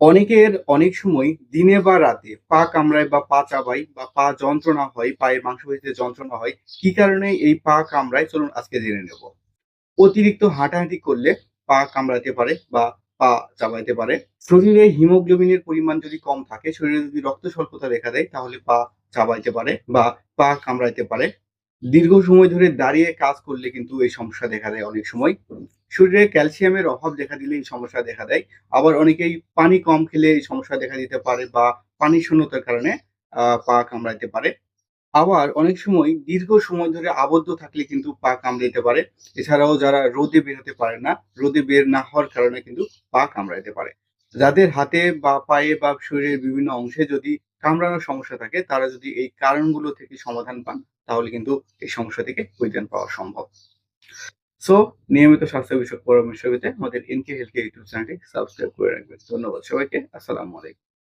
অনেকের অনেক সময় দিনে বা রাতে পা কামড়ায় বা পা চাবায় বা পা যন্ত্রণা হয়, পায়ের মাংসপেশিতে যন্ত্রণা হয়, কি কারণে এই পা কামড়ায়? চলুন আজকে জেনে নেব। অতিরিক্ত হাঁটাহাঁটি করলে পা কামড়াতে পারে বা পা চাবাইতে পারে। শরীরে হিমোগ্লোবিনের পরিমাণ যদি কম থাকে, শরীরে যদি রক্ত স্বল্পতা দেখা দেয়, তাহলে পা চাবাইতে পারে বা পা কামড়াইতে পারে। দীর্ঘ সময় ধরে দাঁড়িয়ে কাজ করলে কিন্তু এই সমস্যা দেখা দেয় অনেক সময়। শরীরে ক্যালসিয়ামের অভাব দেখা দিলে এই সমস্যা দেখা দেয়। আবার অনেকেই পানি কম খেলে এই সমস্যা দেখা দিতে পারে বা পানি শূন্যতার কারণে পা কামড়াইতে পারে। আবার অনেক সময় দীর্ঘ সময় ধরে আবদ্ধ থাকলে কিন্তু পা কামড়াইতে পারে। এছাড়াও যারা রোদে বের হতে পারে না, রোদে বের না হওয়ার কারণে কিন্তু পা কামড়াইতে পারে। যাদের হাতে বা পায়ে বা শরীরের বিভিন্ন অংশে যদি কামড়ানোর সমস্যা থাকে, তারা যদি এই কারণগুলো থেকে সমাধান পান, তাহলে কিন্তু এই সমস্যা থেকে পরিত্রাণ পাওয়া সম্ভব। সো নিয়মিত স্বাস্থ্য বিষয়ক পরামর্শ পেতে আমাদের এনকে হেলথ কেয়ার ইউটিউব চ্যানেলটি সাবস্ক্রাইব করে রাখবেন। ধন্যবাদ সবাইকে। আসসালামু আলাইকুম।